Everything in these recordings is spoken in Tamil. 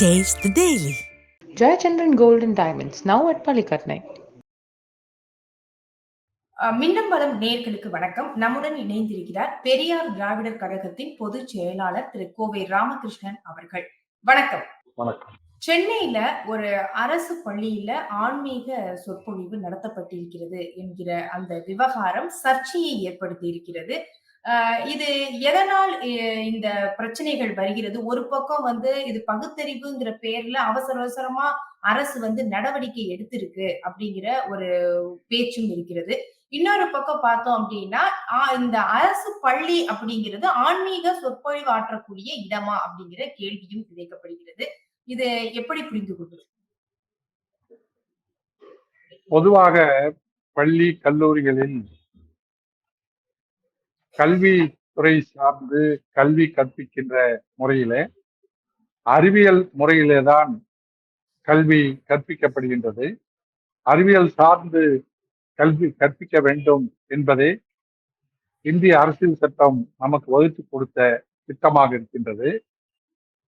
Taste the Daily. Jayachandran Gold and Diamonds, now at Palikatnai. அஹ் மின்னம்பலம் நேயர்களுக்கு வணக்கம். நம்முடன் இணைந்திருக்கிறார் பெரியார் திராவிடர் கழகத்தின் பொதுச் செயலாளர் திரு கோவை ராமகிருஷ்ணன் அவர்கள். வணக்கம். வணக்கம். சென்னையில ஒரு அரசு பள்ளியில ஆன்மீக சொற்பொழிவு நடத்தப்பட்டிருக்கிறது என்கிற அந்த விவகாரம் சர்ச்சையை ஏற்படுத்தி இருக்கிறது இது எதனால் இந்த பிரச்சனைகள் வருகிறது? ஒரு பக்கம் வந்து இது பகுத்தறிவுங்கிற பேர்ல அவசர அவசரமா அரசு வந்து நடவடிக்கை எடுத்திருக்கு அப்படிங்கிற ஒரு பேச்சும் இருக்கிறது. இன்னொரு பக்கம் பார்த்தோம் அப்படின்னா இந்த அரசு பள்ளி அப்படிங்கிறது ஆன்மீக சொற்பொழிவு ஆற்றக்கூடிய இடமா அப்படிங்கிற கேள்வியும் விதைக்கப்படுகிறது. இது எப்படி புரிந்து கொள்வது? பொதுவாக பள்ளி கல்லூரிகளில் கல்வி துறை சார்ந்து கல்வி கற்பிக்கின்ற முறையிலே அறிவியல் முறையிலே தான் கல்வி கற்பிக்கப்படுகின்றது. அறிவியல் சார்ந்து கல்வி கற்பிக்க வேண்டும் என்பதே இந்திய அரசியல் சட்டம் நமக்கு வகுத்து கொடுத்த திட்டமாக இருக்கின்றது.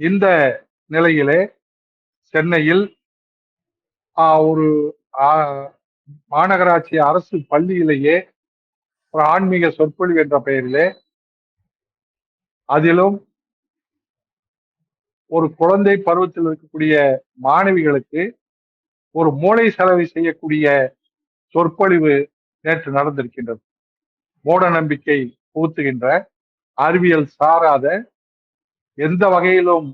இந்த நிலையிலே சென்னையில் ஒரு மாநகராட்சி அரசு பள்ளியிலேயே ஒரு ஆன்மீக சொற்பொழிவு என்ற பெயரிலே அதிலும் ஒரு குழந்தை பருவத்தில் இருக்கக்கூடிய மாணவிகளுக்கு ஒரு மூளை செலவை செய்யக்கூடிய சொற்பொழிவு நேற்று நடந்திருக்கின்றது. மூட நம்பிக்கை புகுத்துகின்ற அறிவியல் சாராத எந்த வகையிலும்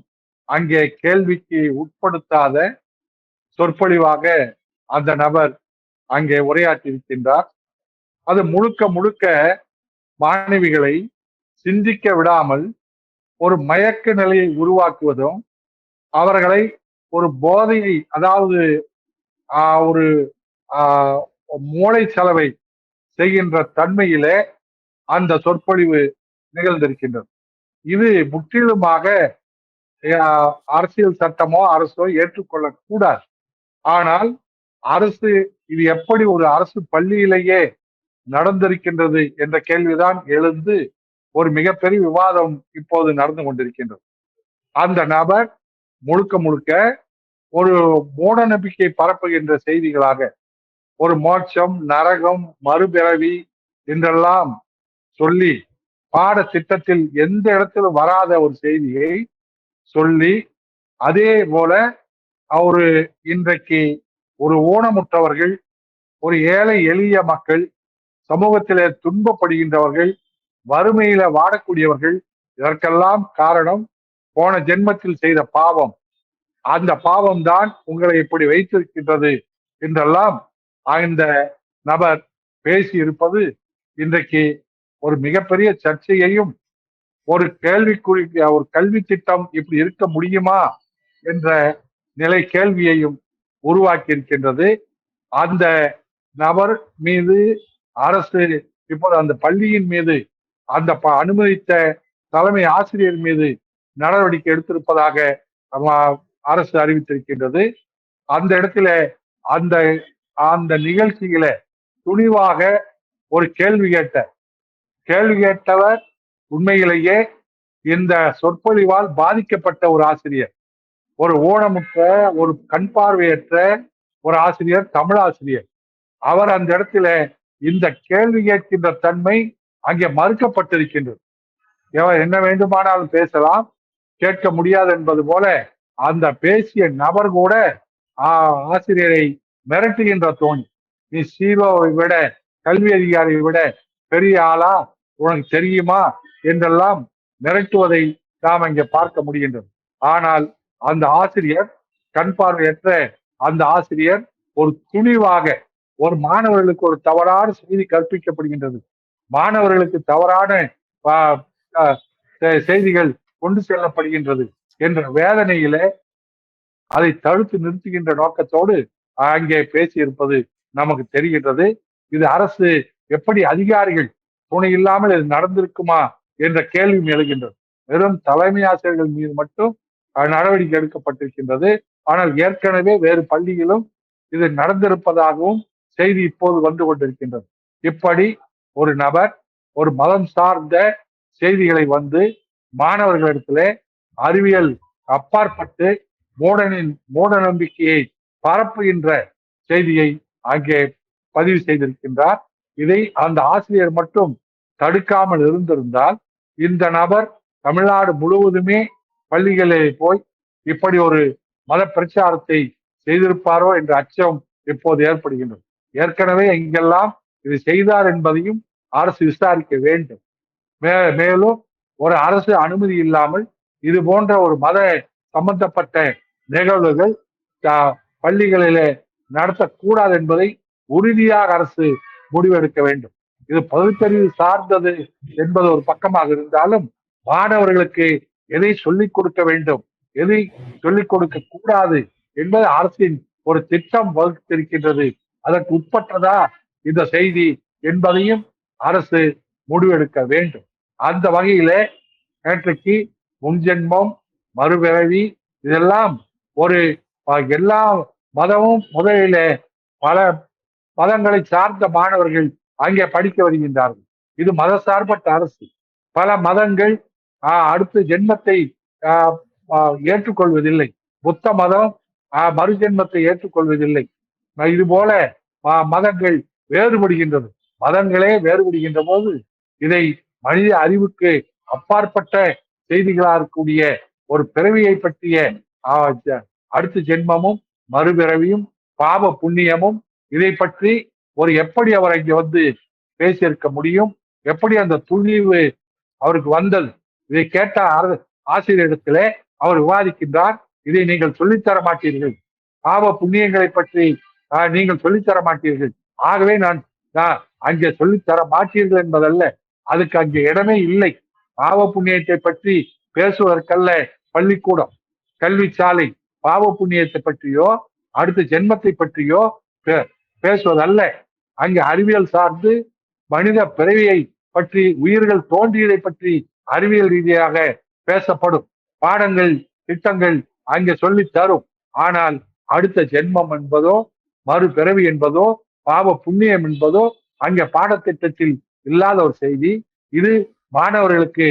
அங்கே கேள்விக்கு உட்படுத்தாத சொற்பொழிவாக அந்த நபர் அங்கே உரையாற்றியிருக்கின்றார். அது முழுக்க முழுக்க மாணவிகளை சிந்திக்க விடாமல் ஒரு மயக்க நிலையை உருவாக்குவதும் அவர்களை ஒரு போதையை அதாவது ஒரு மூளை செலவை செய்கின்ற தன்மையிலே அந்த சொற்பொழிவு நிகழ்ந்திருக்கின்றது. இது முற்றிலுமாக அரசியல் சட்டமோ அரசோ ஏற்றுக்கொள்ளக்கூடாது. ஆனால் அரசு இது எப்படி ஒரு அரசு பள்ளியிலேயே நடந்திருக்கின்றது என்ற கேள்விதான் எழுந்து ஒரு மிகப்பெரிய விவாதம் இப்போது நடந்து கொண்டிருக்கின்றது. அந்த நபர் முழுக்க முழுக்க ஒரு மூட நம்பிக்கை பரப்புகின்ற செய்திகளாக ஒரு மோட்சம் நரகம் மறுபிறவி என்றெல்லாம் சொல்லி பாட திட்டத்தில் எந்த இடத்திலும் வராத ஒரு செய்தியை சொல்லி அதே போல அவரு இன்றைக்கு ஒரு ஊனமுற்றவர்கள் ஒரு ஏழை எளிய மக்கள் சமூகத்திலே துன்பப்படுகின்றவர்கள் வறுமையில வாடக்கூடியவர்கள் இதற்கெல்லாம் காரணம் போன ஜென்மத்தில் செய்த பாவம். அந்த பாவம் தான் உங்களை இப்படி வைத்திருக்கின்றது என்றெல்லாம் அந்த நபர் பேசி இருப்பது இன்றைக்கு ஒரு மிகப்பெரிய சர்ச்சையையும் ஒரு கேள்விக்குறி ஒரு கல்வி திட்டம் இப்படி இருக்க முடியுமா என்ற நிலை கேள்வியையும் உருவாக்கி இருக்கின்றது அந்த நபர் மீது அரசு இப்போது அந்த பள்ளியின் மீது அந்த ப- அனுமதித்த தலைமை ஆசிரியர் மீது நடவடிக்கை எடுத்திருப்பதாக அரசு அறிவித்திருக்கின்றது. அந்த இடத்துல அந்த அந்த நிகழ்ச்சியில துணிவாக ஒரு கேள்வி கேட்ட கேள்வி கேட்டவர் உண்மையிலேயே இந்த சொற்பொழிவால் பாதிக்கப்பட்ட ஒரு ஆசிரியர். ஒரு ஊனமுற்ற ஒரு கண் பார்வையற்ற ஒரு ஆசிரியர் தமிழ் ஆசிரியர். அவர் அந்த இடத்துல இந்த கேள்வி கேட்கின்ற தன்மை அங்கே மறுக்கப்பட்டிருக்கின்றது. எவர் என்ன வேண்டுமானாலும் பேசலாம். கேட்க முடியாது என்பது போல அந்த பேசிய நபர் கூட ஆ- ஆசிரியரை மிரட்டுகின்ற தோணி. நீ சிஓவை விட கல்வி அதிகாரியை விட பெரிய ஆளா? உனக்கு தெரியுமா? என்றெல்லாம் மிரட்டுவதை நாம் இங்கே பார்க்க முடிகின்றது. ஆனால் அந்த ஆசிரியர் கண் பார்வையற்ற அந்த ஆசிரியர் ஒரு துணிவாக ஒரு மாணவர்களுக்கு ஒரு தவறான செய்தி கற்பிக்கப்படுகின்றது. மாணவர்களுக்கு தவறான செ- செய்திகள் கொண்டு செல்லப்படுகின்றது என்ற வேதனையிலே அதை தடுத்து நிறுத்துகின்ற நோக்கத்தோடு அங்கே பேசியிருப்பது நமக்கு தெரிகின்றது. இது அரசு எப்படி அதிகாரிகள் துணை இல்லாமல் இது நடந்திருக்குமா என்ற கேள்வி எழுகின்றது. வெறும் தலைமை ஆசிரியர்கள் மீது மட்டும் நடவடிக்கை எடுக்கப்பட்டிருக்கின்றது. ஆனால் ஏற்கனவே வேறு பள்ளியிலும் இது நடந்திருப்பதாகவும் செய்தி இப்போது வந்து கொண்டிருக்கின்றது. இப்படி ஒரு நபர் ஒரு மதம் சார்ந்த செய்திகளை வந்து மாணவர்களிடத்திலே அறிவியல் அப்பாற்பட்டு மூடனின் மூட நம்பிக்கையை பரப்புகின்ற செய்தியை அங்கே பதிவு செய்திருக்கின்றார். இதை அந்த ஆசிரியர் மட்டும் தடுக்காமல் இருந்திருந்தால் இந்த நபர் தமிழ்நாடு முழுவதுமே பள்ளிகளில் போய் இப்படி ஒரு மத பிரச்சாரத்தை செய்திருப்பாரோ என்ற அச்சம் இப்போது ஏற்படுகின்றது. ஏற்கனவே இங்கெல்லாம் இது செய்தார் என்பதையும் அரசு விசாரிக்க வேண்டும். மே மேலும் ஒரு அரசு அனுமதி இல்லாமல் இது போன்ற ஒரு மத சம்பந்தப்பட்ட நிகழ்வுகள் த- பள்ளிகளிலே நடத்தக்கூடாது என்பதை உறுதியாக அரசு முடிவெடுக்க வேண்டும். இது பகுத்தறிவு சார்ந்தது என்பது ஒரு பக்கமாக இருந்தாலும் மாணவர்களுக்கு எதை சொல்லிக் கொடுக்க வேண்டும் எதை சொல்லிக் கொடுக்க கூடாது என்பது அரசின் ஒரு திட்டம் வகுத்திருக்கின்றது. அதற்கு உட்பட்டதா இந்த செய்தி என்பதையும் அரசு முடிவெடுக்க வேண்டும். அந்த வகையிலே நேற்றைக்கு முன்ஜென்மம் மறுபிறவி இதெல்லாம் ஒரு எல்லா மதமும் முதலிலே பல மதங்களை சார்ந்த மாணவர்கள் அங்கே படிக்க வருகின்றார்கள். இது மத சார்பற்ற அரசு. பல மதங்கள் அடுத்து ஜென்மத்தை ஏற்றுக்கொள்வதில்லை. புத்த மதம் மறுஜென்மத்தை ஏற்றுக்கொள்வதில்லை. இது போல மதங்கள் வேறுபடுகின்றது. மதங்களே வேறுபடுகின்ற போது இதை மனித அறிவுக்கு அப்பாற்பட்ட செய்திகளாக இருக்கக்கூடிய ஒரு பிறவியை பற்றிய அடுத்த ஜென்மமும் மறுபிறவியும் பாப புண்ணியமும் இதை பற்றி ஒரு எப்படி அவர் இங்க வந்து பேசியிருக்க முடியும்? எப்படி அந்த துணிவு அவருக்கு வந்தது? இதை கேட்ட ஆசிரியரிடத்திலே அவர் விவாதிக்கின்றார். இதை நீங்கள் சொல்லித்தர மாட்டீர்கள். பாவ புண்ணியங்களை பற்றி நீங்கள் சொல்லித்தர மாட்டீர்கள். ஆகவே நான் அங்கே சொல்லித்தர மாட்டீர்கள் என்பதல்ல. அதுக்கு அங்கே இடமே இல்லை. பாவ புண்ணியத்தை பற்றி பேசுவதற்கல்ல பள்ளிக்கூடம் கல்வி சாலை பாவ புண்ணியத்தை பற்றியோ அடுத்த ஜென்மத்தை பற்றியோ பே- பேசுவதல்ல. அங்கே அறிவியல் சார்ந்து மனித பிறவியை பற்றி உயிர்கள் தோன்றியதை பற்றி அறிவியல் ரீதியாக பேசப்படும். பாடங்கள் திட்டங்கள் அங்கே சொல்லித் தரும். ஆனால் அடுத்த ஜென்மம் என்பதோ மறுபிறவி என்பதோ பாவ புண்ணியம் என்பதோ அங்கே பாடத்திட்டத்தில் இல்லாத ஒரு செய்தி. இது மாணவர்களுக்கு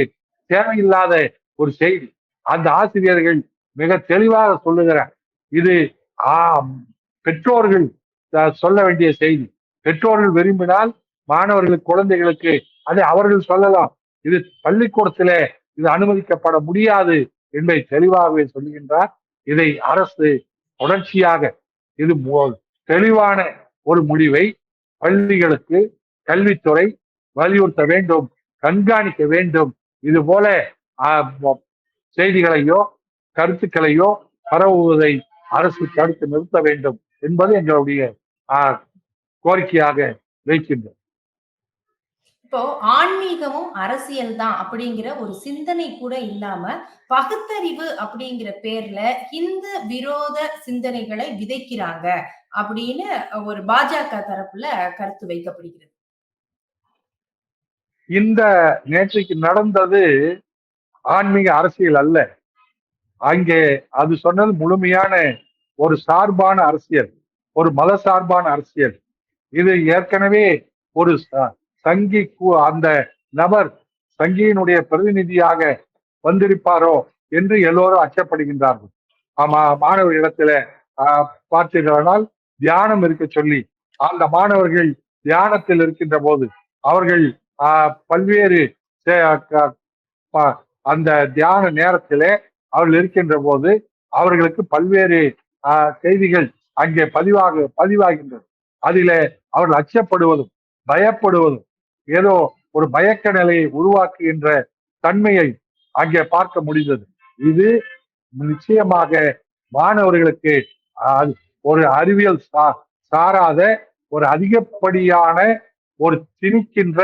தேவையில்லாத ஒரு செய்தி. அந்த ஆசிரியர்கள் மிக தெளிவாக சொல்லுகிறார். இது ஆ பெற்றோர்கள் சொல்ல வேண்டிய செய்தி. பெற்றோர்கள் விரும்பினால் மாணவர்கள் குழந்தைகளுக்கு அதை அவர்கள் சொல்லலாம். இது பள்ளிக்கூடத்தில் இது அனுமதிக்கப்பட முடியாது என்பதை தெளிவாகவே சொல்லுகின்றார். இதை அரசு தொடர்ச்சியாக இது தெளிவான ஒரு முடிவை பள்ளிகளுக்கு கல்வித்துறை வலியுறுத்த வேண்டும் கண்காணிக்க வேண்டும். இது போல செய்திகளையோ கருத்துக்களையோ பரவுவதை அரசு தடுத்து நிறுத்த வேண்டும் என்பது எங்களுடைய ஆஹ், கோரிக்கையாக வைக்கின்றோம் இப்போ ஆன்மீகமும் அரசியல் தான் அப்படிங்கிற ஒரு சிந்தனை கூட இல்லாம பகுத்தறிவு அப்படிங்கிற பேர்ல இந்து விரோத சிந்தனைகளை விதைக்கிறாங்க. அப்படின்னு ஒரு பாஜக தரப்புல கருத்து வைக்கப்படுகிறது. இந்த நேற்றைக்கு நடந்தது ஆன்மீக அரசியல் அல்ல. அங்கே அது சொன்னது முழுமையான ஒரு சார்பான அரசியல் ஒரு மத சார்பான அரசியல். இது ஏற்கனவே ஒரு ச- சங்கி கு- அந்த நபர் சங்கியினுடைய பிரதிநிதியாக வந்திருப்பாரோ என்று எல்லோரும் அச்சப்படுகின்றார்கள். ஆமா மாணவர் இடத்துல ஆஹ், பார்த்தீர்களானால் தியானம் இருக்க சொல்லி அந்த மாணவர்கள் தியானத்தில் இருக்கின்ற போது அவர்கள் பல்வேறு அந்த தியான நேரத்திலே அவர்கள் இருக்கின்ற போது அவர்களுக்கு பல்வேறு செய்திகள் அங்கே பதிவாக பதிவாகின்றது. அதிலே அவர்கள் அச்சப்படுவதும் பயப்படுவதும் ஏதோ ஒரு மயக்க நிலையை உருவாக்குகின்ற தன்மையை அங்கே பார்க்க முடிந்தது. இது நிச்சயமாக மாணவர்களுக்கு ஒரு அறிவியல் சா- சாராத ஒரு அதிகப்படியான ஒரு திணிக்கின்ற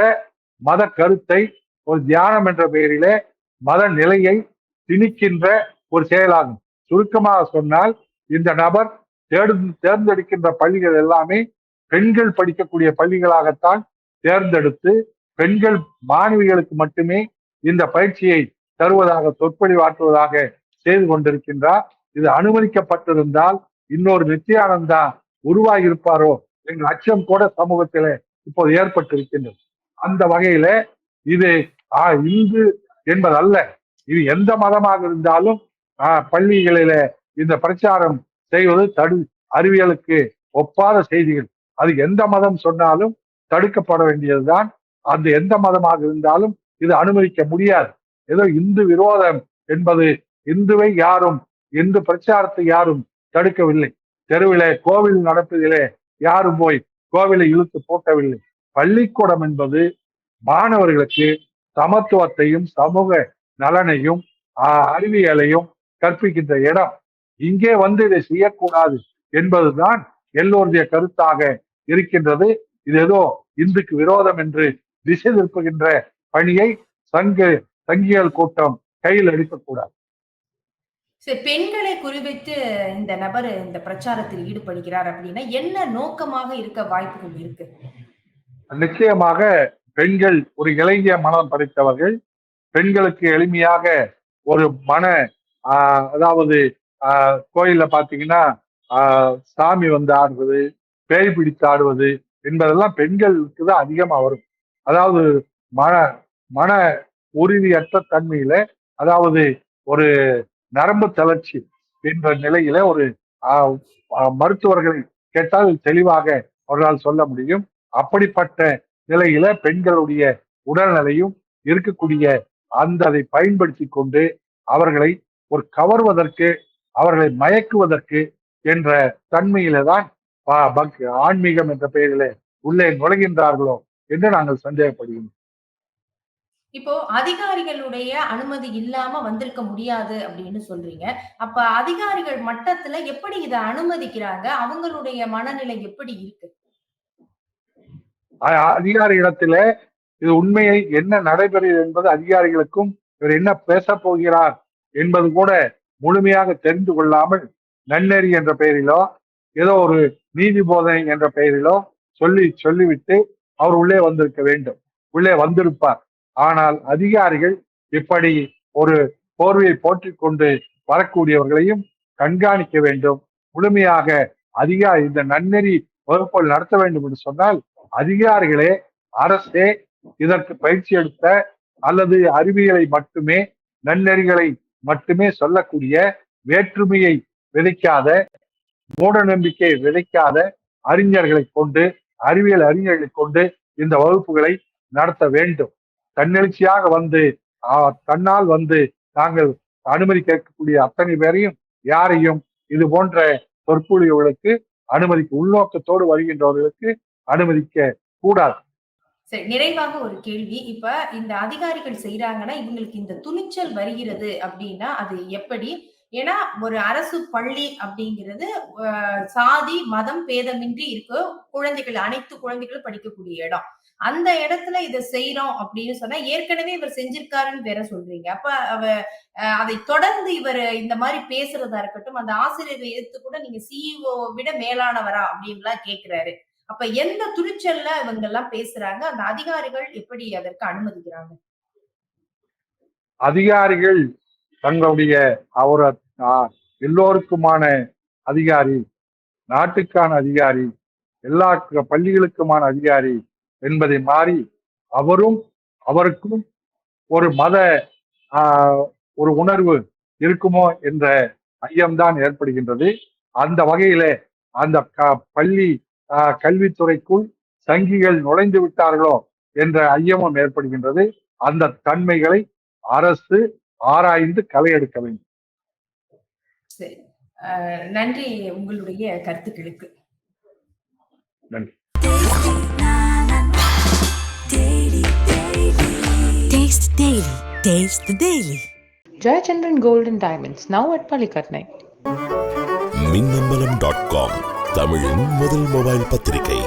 மத கருத்தை ஒரு தியானம் என்ற பெயரிலே மத நிலையை திணிக்கின்ற ஒரு செயலாகும். சுருக்கமாக சொன்னால் இந்த நபர் தேடு தேர்ந்தெடுக்கின்ற பள்ளிகள் எல்லாமே பெண்கள் படிக்கக்கூடிய பள்ளிகளாகத்தான் தேர்ந்தெடுத்து பெண்கள் மாணவிகளுக்கு மட்டுமே இந்த பயிற்சியை தருவதாக சொற்பொழிவாற்றுவதாக செய்து கொண்டிருக்கின்றார். இது அனுமதிக்கப்பட்டிருந்தால் இன்னொரு நித்யானந்தா உருவாகி இருப்பாரோ என்ற அச்சம் கூட சமூகத்தில் இப்போது ஏற்பட்டிருக்கின்றது. அந்த வகையில இது ஆஹ், இந்து என்பதல்ல. இது எந்த மதமாக இருந்தாலும் ஆஹ், பள்ளிகளில இந்த பிரச்சாரம் செய்வது தடு அறிவியலுக்கு ஒப்பாத செய்திகள். அது எந்த மதம் சொன்னாலும் தடுக்கப்பட வேண்டியதுதான். அந்த எந்த மதமாக இருந்தாலும் இது அனுமதிக்க முடியாது. ஏதோ இந்து விரோதம் என்பது இந்துவை யாரும் இந்து பிரச்சாரத்தை யாரும் தடுக்கவில்லை. தெருவிலே கோவில் நடப்பதிலே யாரும் போய் கோவிலை இழுத்து போட்டவில்லை. பள்ளிக்கூடம் என்பது மாணவர்களுக்கு சமத்துவத்தையும் சமூக நலனையும் அறிவியலையும் கற்பிக்கின்ற இடம். இங்கே வந்து இதை செய்யக்கூடாது என்பதுதான் எல்லோருடைய கருத்தாக இருக்கின்றது. இது ஏதோ இந்துக்கு விரோதம் என்று திசை திருப்புகின்ற பணியை சங்க சங்கிகள் கூட்டம் கையில் எடுக்கக்கூடாது. சரி பெண்களை குறிவைத்து இந்த நபர் இந்த பிரச்சாரத்தில் ஈடுபடுகிறார் அப்படின்னா என்ன நோக்கமாக இருக்க வாய்ப்புகள் இருக்கு? நிச்சயமாக பெண்கள் ஒரு இளைஞ மனம் படைத்தவர்கள் பெண்களுக்கு எளிமையாக ஒரு மன அதாவது ஆஹ், கோயில்ல பாத்தீங்கன்னா சாமி வந்து ஆடுவது பேய் பிடித்து ஆடுவது என்பதெல்லாம் பெண்களுக்கு தான் அதிகமா வரும். அதாவது மன மன உறுதியற்ற தன்மையில அதாவது ஒரு நரம்பு தளர்ச்சி என்ற நிலையில ஒரு மருத்துவர்கள் மருத்துவர்களை கேட்டால் தெளிவாக அவர்களால் சொல்ல முடியும். அப்படிப்பட்ட நிலையில பெண்களுடைய உடல்நிலையும் இருக்கக்கூடிய அந்த அதை பயன்படுத்தி கொண்டு அவர்களை ஒரு கவர்வதற்கு அவர்களை மயக்குவதற்கு என்ற தன்மையில தான் ப- பக்- ஆன்மீகம் என்ற பெயரிலே உள்ளே நுழைகின்றார்களோ என்று நாங்கள் சந்தேகப்படுகிறோம் இப்போ அதிகாரிகளுடைய அனுமதி இல்லாம வந்திருக்க முடியாது அப்படின்னு சொல்றீங்க. அப்ப அதிகாரிகள் மட்டத்துல எப்படி இதை அனுமதிக்கிறாங்க? அவங்களுடைய மனநிலை எப்படி இருக்கு? அ- அதிகாரி இடத்துல இது உண்மையை என்ன நடைபெறுகிறது என்பது அதிகாரிகளுக்கும் இவர் என்ன பேச போகிறார் என்பது கூட முழுமையாக தெரிந்து கொள்ளாமல் நன்னெறி என்ற பெயரிலோ ஏதோ ஒரு நீதி போதனை என்ற பெயரிலோ சொல்லி சொல்லிவிட்டு அவர் உள்ளே வந்திருக்க வேண்டும். உள்ளே வந்திருப்பார். ஆனால் அதிகாரிகள் இப்படி ஒரு போர்வையை போற்றிக் கொண்டு வரக்கூடியவர்களையும் கண்காணிக்க வேண்டும். முழுமையாக அதிகாரி இந்த நன்னெறி வகுப்புகள் நடத்த வேண்டும் என்று சொன்னால் அதிகாரிகளே அரசே இதற்கு பயிற்சி எடுத்த அல்லது அறிவியலை மட்டுமே நன்னெறிகளை மட்டுமே சொல்லக்கூடிய வேற்றுமையை விதைக்காத மூட நம்பிக்கையை விதைக்காத அறிஞர்களை கொண்டு அறிவியல் அறிஞர்களை கொண்டு இந்த வகுப்புகளை நடத்த வேண்டும். தன்னெழுச்சியாக வந்து ஆஹ், தன்னால் வந்து நாங்கள் அனுமதி கேட்கக்கூடிய அத்தனை பேரையும் யாரையும் இது போன்ற சொற்பொழிவுகளுக்கு அனுமதிக்கு உள்நோக்கத்தோடு வருகின்றவர்களுக்கு அனுமதிக்க கூடாது. சரி நிறைவாக ஒரு கேள்வி. இப்ப இந்த அதிகாரிகள் செய்யறாங்கன்னா இவங்களுக்கு இந்த துணிச்சல் வருகிறது அப்படின்னா அது எப்படி ஏன்னா ஒரு அரசு பள்ளி அப்படிங்கிறது சாதி மதம் பேதமின்றி இருக்க குழந்தைகள் அனைத்து குழந்தைகளும் படிக்கக்கூடிய இடம். அந்த இடத்துல இதை செய்யறோம் அப்படின்னு சொன்னா ஏற்கனவே இவர் செஞ்சிருக்காருன்னு வேற சொல்றீங்க. அப்ப அவ அஹ், அதை தொடர்ந்து இவர் இந்த மாதிரி பேசுறதா இருக்கட்டும் அந்த ஆசிரியரை எடுத்து கூட நீங்க சிஇஓ விட மேலானவரா அப்படின்லாம் கேக்குறாரு. அப்ப எந்த துணிச்சல்ல இவங்க எல்லாம் பேசுறாங்க? அந்த அதிகாரிகள் எப்படி அதற்கு அனுமதிக்கிறாங்க? அதிகாரிகள் தங்களுடைய அவர் எல்லோருக்குமான அதிகாரி நாட்டுக்கான அதிகாரி எல்லா பள்ளிகளுக்குமான அதிகாரி என்பதை மாறி அவரும் அவருக்கும் ஒரு மத ஒரு உணர்வு இருக்குமோ என்ற ஐயம்தான் ஏற்படுகின்றது. அந்த வகையில அந்த க- பள்ளி கல்வித்துறைக்குள் சங்கிகள் நுழைந்து விட்டார்களோ என்ற ஐயமும் ஏற்படுகின்றது. அந்த தன்மைகளை அரசு ஆராய்ந்து களை எடுக்க வேண்டும் நன்றி உங்களுடைய கருத்துக்களுக்கு நன்றி Taste the Daily. Taste the Daily. Jayachandran Gold and Diamonds, now at Palikatnai. Minnambalam dot com தமிழின் முதல் மொபைல் பத்திரிகை